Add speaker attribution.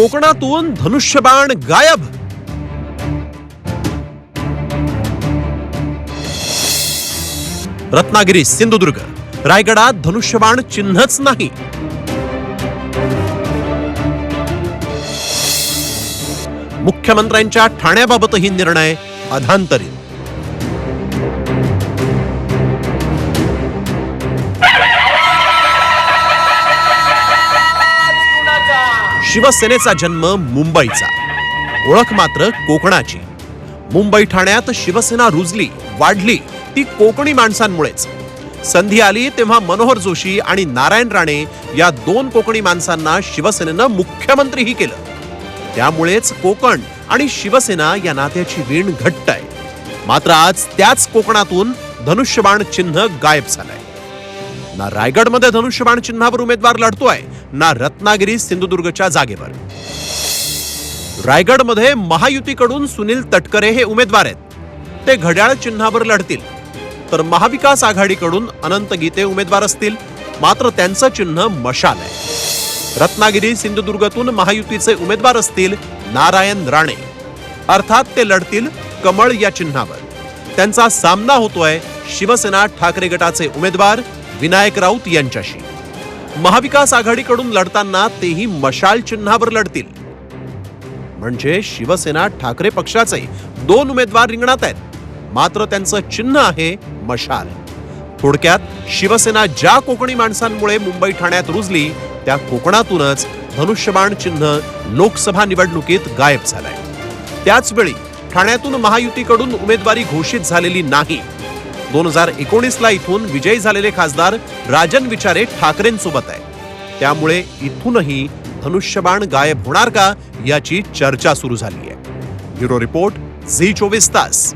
Speaker 1: कोकणातून धनुष्यबाण गायब. रत्नागिरी सिंधुदुर्ग. रायगडात धनुष्यबाण चिन्हच नाही. मुख्यमंत्र्यांच्या ठाण्याबाबतही निर्णय अधांतरित. शिवसेनेचा जन्म मुंबईचा. ओळख मात्र कोकणाची. मुंबई ठाण्यात शिवसेना रुजली वाढली ती कोकणी माणसांमुळेच. संधी आली तेव्हा मनोहर जोशी आणि नारायण राणे या दोन कोकणी माणसांना शिवसेनेनं मुख्यमंत्रीही केलं. त्यामुळेच कोकण आणि शिवसेना या नात्याची वीण घट्ट आहे. मात्र आज त्याच कोकणातून धनुष्यबाण चिन्ह गायब झालंय. ना रायगडमध्ये धनुष्यबाण चिन्हावर उमेदवार लढतोय ना रत्नागिरी सिंधुदुर्गच्या जागेवर. रायगडमध्ये महायुतीकडून सुनील तटकरे हे उमेदवार आहेत. ते घड्याळ चिन्हावर लढतील. तर महाविकास आघाडीकडून अनंत गीते उमेदवार असतील. मात्र त्यांचं चिन्ह मशाल आहे. रत्नागिरी सिंधुदुर्गातून महायुतीचे उमेदवार असतील नारायण राणे. अर्थात ते लढतील कमळ या चिन्हावर. त्यांचा सामना होतोय शिवसेना ठाकरे गटाचे उमेदवार विनायक राऊत यांच्याशी. महाविकास आघाडीकडून लढताना तेही मशाल चिन्हावर लढतील. म्हणजे शिवसेना ठाकरे पक्षाचे दोन उमेदवार रिंगणात आहेत. मात्र त्यांचं चिन्ह आहे मशाल. थोडक्यात शिवसेना ज्या कोकणी माणसांमुळे मुंबई ठाण्यात रुजली त्या कोकणातूनच धनुष्यबाण चिन्ह लोकसभा निवडणुकीत गायब झालंय. त्याचवेळी ठाण्यातून महायुतीकडून उमेदवारी घोषित झालेली नाही. दोन हजार एकोणीसला इथून विजयी झालेले खासदार राजन विचारे ठाकरेंसोबत आहे त्यामुळे इथूनही धनुष्यबाण गायब होणार का याची चर्चा सुरू झाली आहे ब्युरो रिपोर्ट झी चोवीस तास.